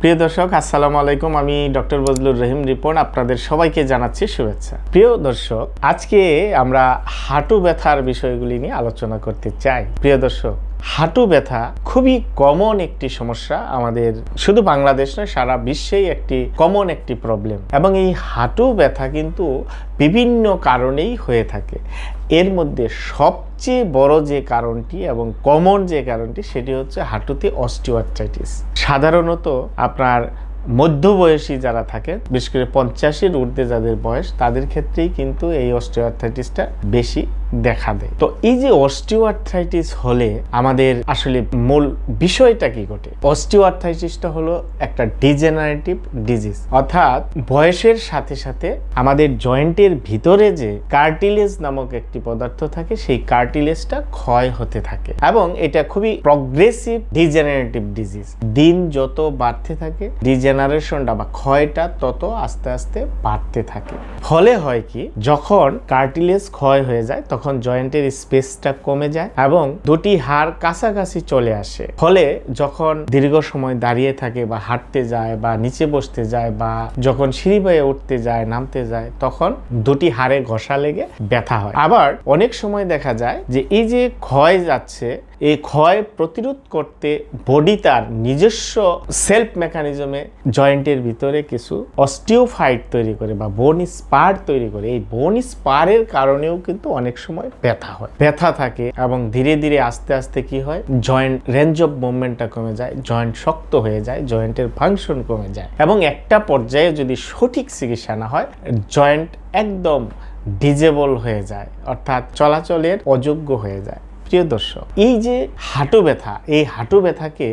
প্রিয় দর্শক, আসসালামু আলাইকুম। আমি ডক্টর বজলুর রহিম রিপন, আপনাদের সবাইকে জানাচ্ছি শুভেচ্ছা। প্রিয় দর্শক, আজকে আমরা হাঁটু ব্যথার বিষয়গুলি নিয়ে আলোচনা করতে চাই। প্রিয় দর্শক, হাঁটু ব্যথা খুবই কমন একটি সমস্যা আমাদের, শুধু বাংলাদেশ নয়, সারা বিশ্বেই একটি কমন একটি প্রবলেম এবং এই হাঁটু ব্যথা কিন্তু বিভিন্ন কারণেই হয়ে থাকে। এর মধ্যে সবচেয়ে বড় যে কারণটি এবং কমন যে কারণটি, সেটি হচ্ছে হাঁটুতে অস্টিওআর্থ্রাইটিস সাধারণত আপনার মধ্যবয়সী যারা থাকে, বিশেষ করে পঞ্চাশের ঊর্ধ্বে যাদের বয়স, তাদের ক্ষেত্রেই কিন্তু এই অস্ট্রিয়ার্থাইটিসটা বেশি। দেখা দেয় তো এই যে অস্টিওআর্থ্রাইটিস হলে আমাদের আসলে মূল বিষয়টা কি ঘটে? অস্টিওআর্থ্রাইটিসটা হলো একটা ডিজেনারেটিভ ডিজিজ। অর্থাৎ বয়সের সাথে সাথে আমাদের জয়েন্টের ভিতরে যে কার্টিলেজ নামক একটি পদার্থ থাকে, সেই কার্টিলেজটা ক্ষয় হতে থাকে এবং এটা খুবই প্রগ্রেসিভ ডিজেনারেটিভ ডিজিজ দিন যত বাড়তে থাকে ডিজেনারেশনটা বা ক্ষয়টা তত আস্তে আস্তে বাড়তে থাকে। ফলে হয় কি, যখন কার্টিলেজ ক্ষয় হয়ে যায় জয়েন্টের স্পেসটা কমে যায় এবং দুটি হাড় কাছাকাছি চলে আসে। ফলে যখন দীর্ঘ সময় দাঁড়িয়ে থাকে বা হাঁটতে যায় বা নিচে বসতে যায় বা যখন সিঁড়ি বেয়ে উঠতে যায়, নামতে যায়, তখন দুটি হাড়ে ঘষা লেগে ব্যথা হয়। আবার অনেক সময় দেখা যায় যে এই যে ক্ষয় যাচ্ছে এই ক্ষয় প্রতিরোধ করতে বডি তার নিজস্ব সেলফ মেকানিজমে জয়েন্টের ভিতরে কিছু অস্টিওফাইট তৈরি করে বা বোন স্পার তৈরি করে। এই বোন স্পারের কারণেও কিন্তু অনেক সময় ব্যথা হয়। ব্যথা থাকে এবং ধীরে ধীরে আস্তে আস্তে কি হয়? জয়েন্ট রেঞ্জ অফ মুভমেন্টটা কমে যায় জয়েন্ট শক্ত হয়ে যায় জয়েন্টের ফাংশন কমে যায়। এবং একটা পর্যায়ে যদি সঠিক চিকিৎসা না হয় জয়েন্ট একদম ডিজেবল হয়ে যায়। অর্থাৎ চলাচলের অযোগ্য হয়ে যায়। প্রিয় দর্শক, এই যে হাঁটু ব্যথা, এই হাঁটু ব্যথাকে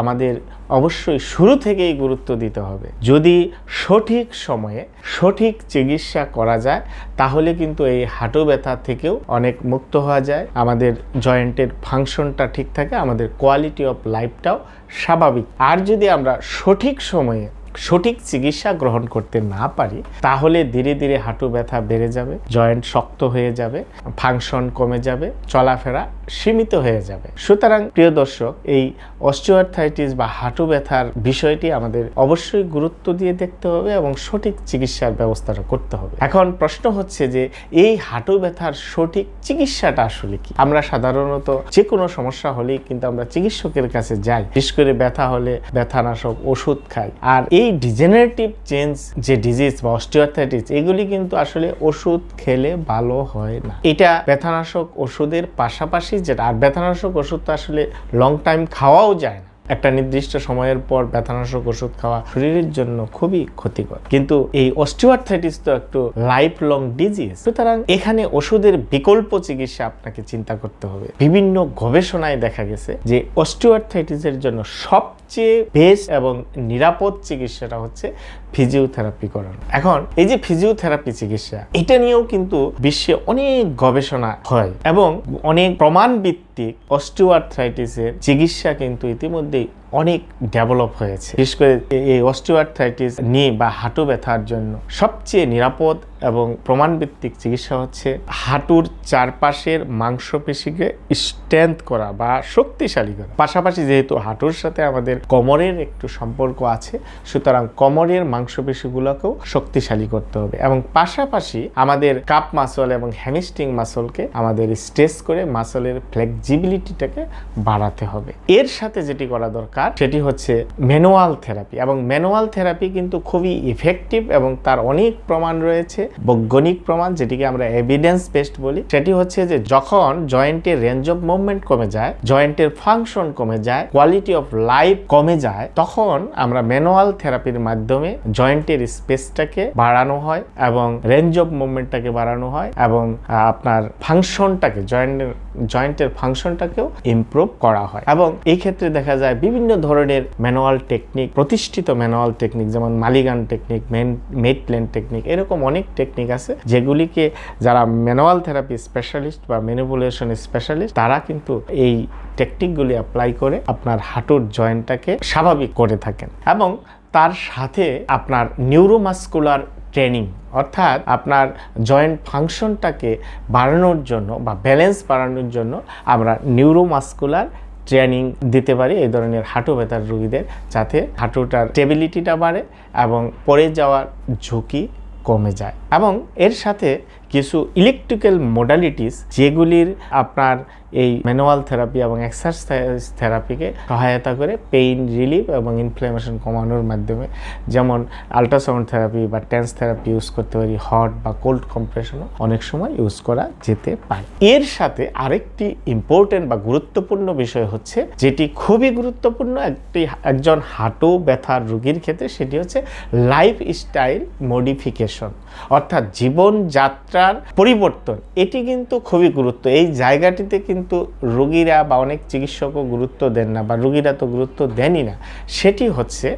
আমাদের অবশ্যই শুরু থেকেই গুরুত্ব দিতে হবে। যদি সঠিক সময়ে সঠিক চিকিৎসা করা যায়, তাহলে কিন্তু এই হাঁটু ব্যথা থেকেও অনেক মুক্ত হওয়া যায়। আমাদের জয়েন্টের ফাংশনটা ঠিক থাকে, আমাদের কোয়ালিটি অফ লাইফটাও স্বাভাবিক। আর যদি আমরা সঠিক সময়ে সঠিক চিকিৎসা গ্রহণ করতে না পারি, তাহলে ধীরে ধীরে হাঁটু ব্যথা বেড়ে যাবে, জয়েন্ট শক্ত হয়ে যাবে, ফাংশন কমে যাবে, চলাফেরা সীমিত হয়ে যাবে। সুতরাং প্রিয় দর্শক, এই অস্টিওআর্থাইটিস বা হাঁটু ব্যথার বিষয়টি আমাদের অবশ্যই গুরুত্ব দিয়ে দেখতে হবে এবং সঠিক চিকিৎসার ব্যবস্থাটা করতে হবে। এখন প্রশ্ন হচ্ছে যে, এই হাঁটু ব্যথার সঠিক চিকিৎসাটা আসলে কি? আমরা সাধারণত যে কোনো সমস্যা হলেই কিন্তু আমরা চিকিৎসকের কাছে যাই, বিশেষ করে ব্যথা হলে ব্যথানাশক ওষুধ খাই। আর এই ডিজেনারেটিভ চেঞ্জ যে ডিজিজ বা অস্টিওথাইটিস এগুলি কিন্তু আসলে ওষুধ খেলে ভালো হয় না। এটা ব্যথানাশক ওষুধের পাশাপাশি যেটা, আর ব্যথানাশক ওষুধ তো আসলে লং টাইম খাওয়াও যায় না। একটা নির্দিষ্ট সময়ের পর ব্যথানাশক ওষুধ খাওয়া শরীরের জন্য খুবই ক্ষতিকর। কিন্তু এই অস্টিওআর্থাইটিস তো একটু লাইফ লং ডিজিজ সুতরাং এখানে ওষুধের বিকল্প চিকিৎসা আপনাকে চিন্তা করতে হবে। বিভিন্ন গবেষণায় দেখা গেছে যে অস্টিওআর্থাইটিসের জন্য সবচেয়ে বেস্ট এবং নিরাপদ চিকিৎসাটা হচ্ছে ফিজিওথেরাপি করানো। এখন এই যে ফিজিওথেরাপি চিকিৎসা, এটা নিয়েও কিন্তু বিশ্বে অনেক গবেষণা হয় এবং অনেক প্রমাণ ভিত্তিক অস্টিওআর্থ্রাইটিসের চিকিৎসা কিন্তু state অনেক ডেভেলপ হয়েছে। বিশেষ করে এই অস্টিওআর্থ্রাইটিস নিয়ে বা হাঁটু ব্যথার জন্য সবচেয়ে নিরাপদ এবং প্রমাণভিত্তিক চিকিৎসা হচ্ছে হাঁটুর চারপাশের মাংসপেশিকে স্ট্রেংথ করা বা শক্তিশালী করা। পাশাপাশি যেহেতু হাঁটুর সাথে আমাদের কোমরের একটু সম্পর্ক আছে, সুতরাং কোমরের মাংসপেশিগুলোকেও শক্তিশালী করতে হবে এবং পাশাপাশি আমাদের কাপ মাসল এবং হ্যামিস্টিং মাসলকে আমাদের স্ট্রেস করে মাসলের ফ্লেক্সিবিলিটিটাকে বাড়াতে হবে। এর সাথে যেটি করা দরকার সেটি হচ্ছে ম্যানুয়াল থেরাপি। এবং ম্যানুয়াল থেরাপি কিন্তু খুবই ইফেক্টিভ এবং তার অনেক প্রমাণ রয়েছে, বৈজ্ঞানিক প্রমাণ, যেটিকে আমরা এভিডেন্স বেসড বলি। সেটি হচ্ছে যে যখন জয়েন্টের রেঞ্জ অফ মুভমেন্ট কমে যায়, জয়েন্টের ফাংশন কমে যায় কোয়ালিটি অফ লাইফ কমে যায়, তখন আমরা ম্যানুয়াল থেরাপির মাধ্যমে জয়েন্টের স্পেসটাকে বাড়ানো হয় এবং রেঞ্জ অফ মুভমেন্টটাকে বাড়ানো হয় এবং আপনার ফাংশনটাকে জয়েন্টের জয়েন্টের ফাংশনটাকেও ইমপ্রুভ করা হয়। এবং এই ক্ষেত্রে দেখা যায় বিভিন্ন ধরনের ম্যানুয়াল টেকনিক প্রতিষ্ঠিত ম্যানুয়াল টেকনিক যেমন মালিগান টেকনিক মেন টেকনিক এরকম অনেক টেকনিক আছে যেগুলিকে যারা ম্যানুয়াল থেরাপি স্পেশালিস্ট বা ম্যানিপুলেশন স্পেশালিস্ট তারা কিন্তু এই টেকনিকগুলি অ্যাপ্লাই করে আপনার হাঁটুর জয়েন্টটাকে স্বাভাবিক করে থাকেন। এবং তার সাথে আপনার নিউরোমাস্কুলার ট্রেনিং অর্থাৎ আপনার জয়েন্ট ফাংশনটাকে বাড়ানোর জন্য বা ব্যালেন্স বাড়ানোর জন্য আমরা নিউরোমাস্কুলার ট্রেনিং দিতে পারি এই ধরনের হাঁটু ব্যথার রুগীদের, যাতে হাঁটুটার স্টেবিলিটিটা বাড়ে এবং পড়ে যাওয়ার ঝুঁকি কমে যায়। এবং এর সাথে কিছু ইলেকট্রিক্যাল মোডালিটিস যেগুলির আপনার এই ম্যানুয়াল থেরাপি এবং এক্সারসাইজ থেরাপিকে সহায়তা করে পেইন রিলিফ এবং ইনফ্লামেশন কমানোর মাধ্যমে যেমন আলট্রাসাউন্ড থেরাপি বা টেন্স থেরাপি ইউজ করতে পারি হট বা কোল্ড কম্প্রেশনও অনেক সময় ইউজ করা যেতে পারে। এর সাথে আরেকটি ইম্পর্টেন্ট বা গুরুত্বপূর্ণ বিষয় হচ্ছে, যেটি খুবই গুরুত্বপূর্ণ একটি, একজন হাঁটু ব্যথার রোগীর ক্ষেত্রে, সেটি হচ্ছে লাইফ স্টাইল মডিফিকেশন অর্থাৎ জীবনযাত্রার পরিবর্তন, এটি কিন্তু খুবই গুরুত্ব। এই জায়গাটিতে কিন্তু রোগীরা বা অনেক চিকিৎসকও গুরুত্ব দেন না বা রোগীরা তো গুরুত্ব দেনই না। সেটি হচ্ছে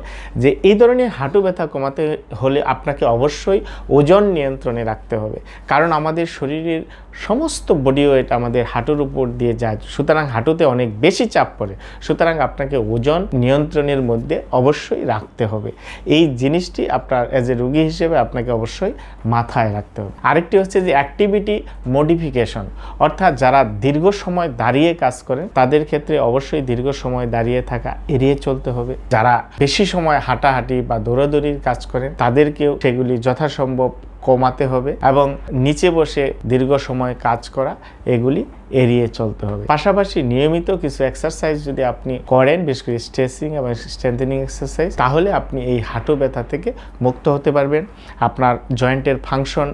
যে এই ধরনের হাঁটু ব্যথা কমাতে হলে আপনাকে অবশ্যই ওজন নিয়ন্ত্রণে রাখতে হবে। কারণ আমাদের শরীরের সমস্ত বডি ওয়েট আমাদের হাঁটুর উপর দিয়ে যায়। সুতরাং হাঁটুতে অনেক বেশি চাপ পড়ে। সুতরাং আপনাকে ওজন নিয়ন্ত্রণের মধ্যে অবশ্যই রাখতে হবে। এই জিনিসটি আপনার অ্যাজ এ রুগী হিসেবে আপনাকে অবশ্যই মাথায় রাখতে হবে। আরেকটি হচ্ছে যে অ্যাক্টিভিটি মডিফিকেশন অর্থাৎ যারা দীর্ঘ সময় দাঁড়িয়ে কাজ করেন, তাদের ক্ষেত্রে অবশ্যই দীর্ঘ সময় দাঁড়িয়ে থাকা এড়িয়ে চলতে হবে। যারা বেশি সময় হাঁটাহাঁটি বা দৌড়াদৌড়ির কাজ করেন, তাদেরকেও সেগুলি যথাসম্ভব কমাতে হবে এবং নিচে বসে দীর্ঘ সময় কাজ করা, এগুলি এড়িয়ে চলতে হবে। পাশাপাশি নিয়মিত কিছু এক্সারসাইজ যদি আপনি করেন, বিশেষ করে স্ট্রেসিং এবং স্ট্রেন্থেনিং এক্সারসাইজ তাহলে আপনি এই হাঁটু ব্যথা থেকে মুক্ত হতে পারবেন। আপনার জয়েন্টের ফাংশন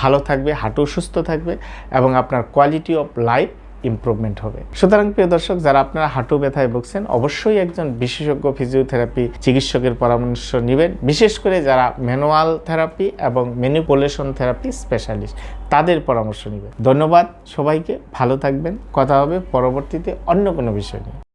ভালো থাকবে, হাঁটু সুস্থ থাকবে এবং আপনার কোয়ালিটি অফ লাইফ ইমপ্রুভমেন্ট হবে। সুতরাং প্রিয় দর্শক, যারা আপনারা হাঁটু ব্যথায় ভুগছেন, অবশ্যই একজন বিশেষজ্ঞ ফিজিওথেরাপি চিকিৎসকের পরামর্শ নেবেন। বিশেষ করে যারা ম্যানুয়াল থেরাপি এবং ম্যানিপুলেশন থেরাপি স্পেশালিস্ট, তাদের পরামর্শ নেবেন। ধন্যবাদ সবাইকে, ভালো থাকবেন। কথা হবে পরবর্তীতে অন্য কোনো বিষয় নিয়ে।